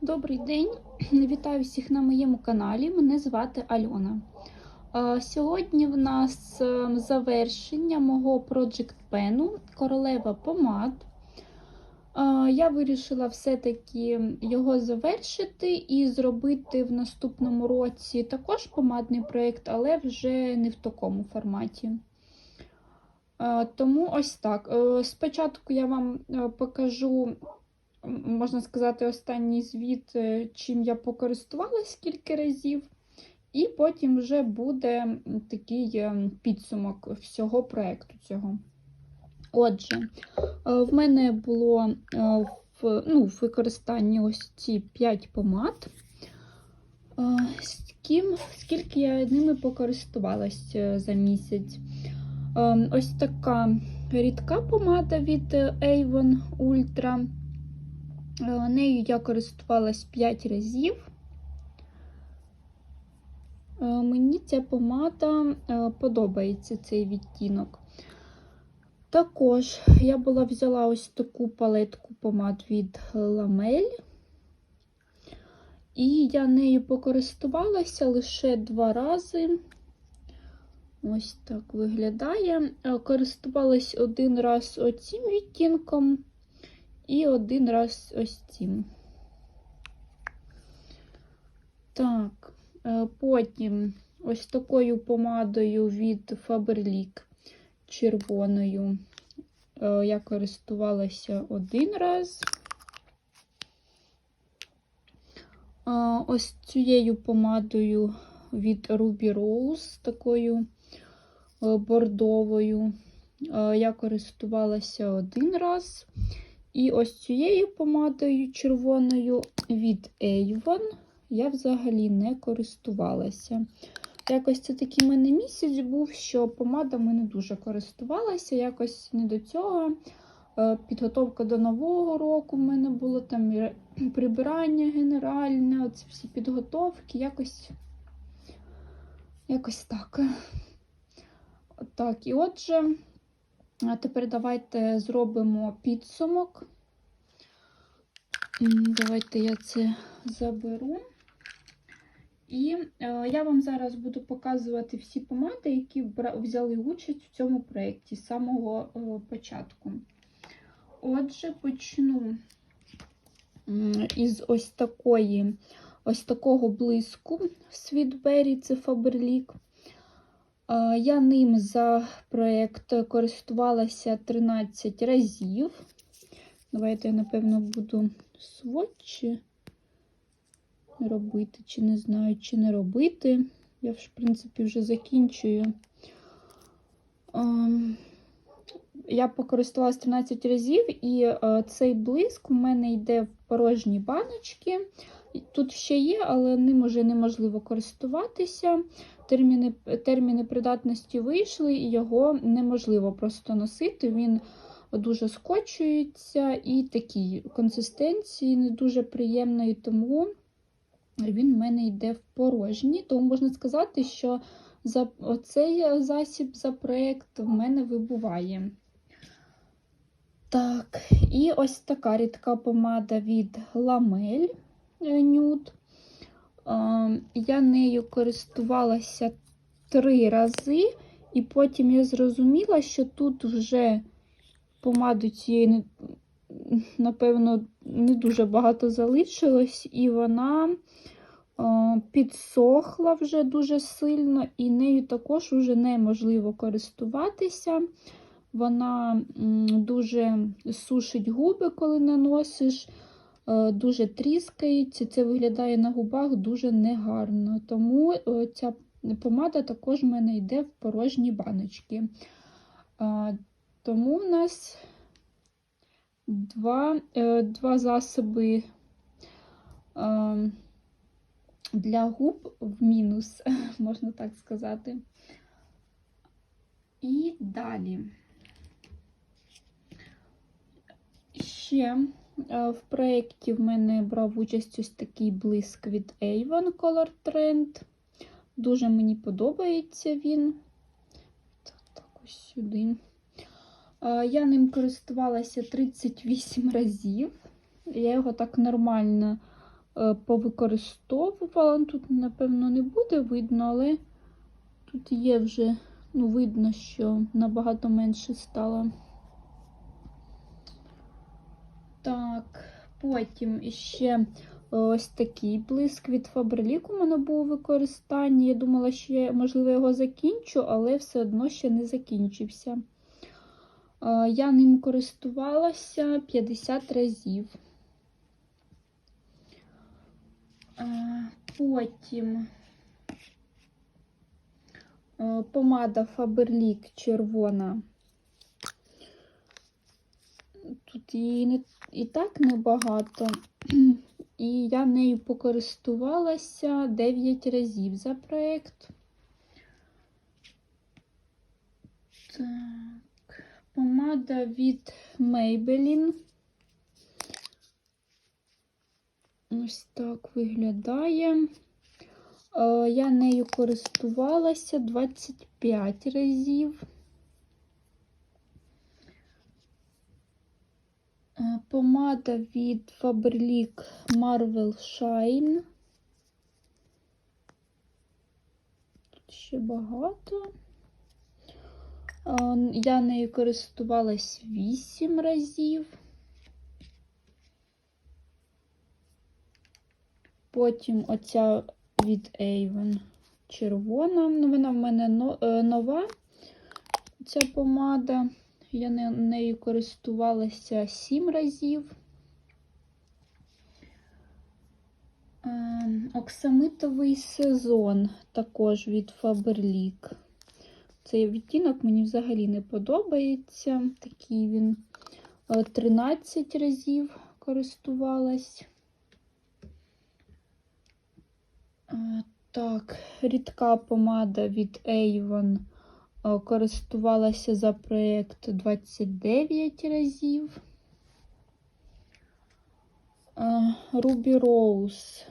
Добрий день, вітаю всіх на моєму каналі. Мене звати Альона. Сьогодні в нас е, завершення мого Project Pen королева помад. Я вирішила все-таки його завершити і зробити в наступному році також помадний проєкт, але вже не в такому форматі. Тому ось так. Е, Спочатку я вам е, покажу можна сказати, останній звіт, е, чим я покористувалась кілька разів, і потім вже буде такий е, підсумок всього проєкту цього. Отже, е, в мене було в, ну, використанні ось ці 5 помад. Скільки, скільки я ними покористувалась за місяць. Е, Ось така рідка помада від Avon Ultra. Е, Нею я користувалась 5 разів. Е, Мені ця помада е, подобається цей відтінок. Також я була взяла ось таку палетку помад від Ламель. І я нею покористувалася лише два рази. Ось так виглядає. Користувалась один раз оцим відтінком і один раз ось цим. Так, е, потім ось такою помадою від Faberlic червоною. е, Я користувалася один раз. Ось цією помадою від Ruby Rose, такою е, бордовою. Я користувалася один раз. І ось цією помадою червоною від Avon я взагалі не користувалася. Якось це такий в мене місяць був, що помадами не дуже користувалася. Якось не до цього. Е, Підготовка до Нового року в мене було там прибирання генеральне, оці всі підготовки, якось, якось так. Так, і отже. А тепер давайте зробимо підсумок. Давайте я це заберу. І е, я вам зараз буду показувати всі помади, які взяли участь в цьому проєкті з самого е, початку. Отже, почну із ось такої, ось такого блиску Sweetberry, це Faberlic. Я ним за проєкт користувалася 13 разів. Давайте я, напевно, буду сводчі робити, чи не знаю, чи не робити. Я, в принципі, вже закінчую. Ем, Я покористувалася 13 разів, і е, цей блиск у мене йде в порожні баночки. Тут ще є, але ним уже неможливо користуватися. Терміни, терміни придатності вийшли, і його неможливо просто носити. Він дуже скочується і такий консистенції не дуже приємної, тому він в мене йде в порожні. Тому можна сказати, що за цей засіб за проєкт в мене вибуває. Так, і ось така рідка помада від Ламель Я нею користувалася три рази, і потім я зрозуміла, що тут вже помади цієї, напевно, не дуже багато залишилось, і вона підсохла вже дуже сильно, і нею також вже неможливо користуватися. Вона дуже сушить губи, коли наносиш. Е, дуже тріскається, це виглядає на губах дуже негарно. Тому е, ця помада також в мене йде в порожні баночки. Тому в нас два, е, два засоби для губ в мінус, можна так сказати. І далі. Ще в проєкті в мене брав участь ось такий блиск від Avon Color Trend. Дуже мені подобається він. Так, ось сюди. Я ним користувалася 38 разів. Я його так нормально е, повикористовувала. Тут, напевно, не буде видно, але тут є вже, ну, видно, що набагато менше стало. Так, потім іще ось такий блиск від Faberlic у мене був у використанні. Я думала, що я, можливо, його закінчу, але все одно ще не закінчився. Е, Я ним користувалася 50 разів. Е, Потім е, помада Faberlic червона. Тут її не, і так небагато. І я нею покористувалася 9 разів за проєкт. Так, помада від Maybelline. Ось так виглядає. Е, Я нею користувалася 25 разів. Помада від Faberlic Marvel Shine. Тут ще багато. Е, Я нею користувалась 8 разів. Потім оця від Avon червона. Ну, вона в мене е, нова, ця помада. Я нею користувалася 7 разів. Е, Оксамитовий сезон також від Faberlic. Цей відтінок мені взагалі не подобається. Такий він Е, 13 разів користувалась. Е, Так, рідка помада від Avon е, користувалася за проєкт 29 разів. Е, Ruby Rose.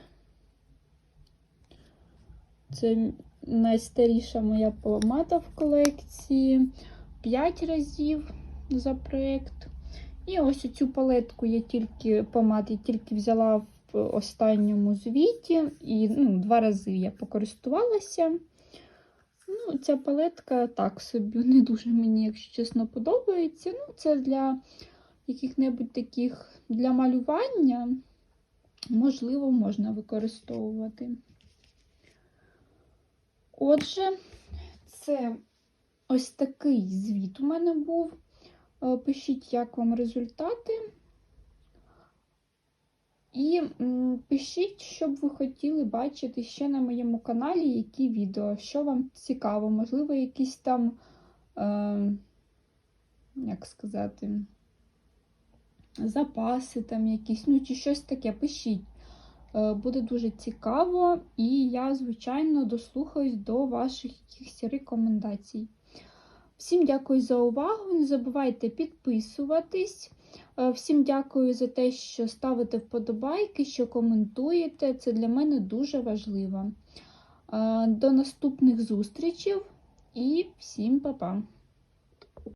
Це найстаріша моя помада в колекції. 5 разів за проєкт. І ось цю палетку я тільки помад я тільки взяла в останньому звіті, і ну, два рази я покористувалася. Ну, Ця палетка так собі не дуже мені, якщо чесно, подобається. Ну, Це для яких-небудь таких для малювання, можливо, можна використовувати. Отже, це ось такий звіт у мене був. Е, Пишіть, як вам результати. І пишіть, що б ви хотіли бачити ще на моєму каналі, які відео, що вам цікаво, можливо, якісь там, е, як сказати, запаси там якісь, ну чи щось таке. Пишіть. Е, Буде дуже цікаво, і я, звичайно, дослухаюсь до ваших якихось рекомендацій. Всім дякую за увагу. Не забувайте підписуватись. Е, Всім дякую за те, що ставите вподобайки, що коментуєте. Це для мене дуже важливо. Е, До наступних зустрічей і всім па-па!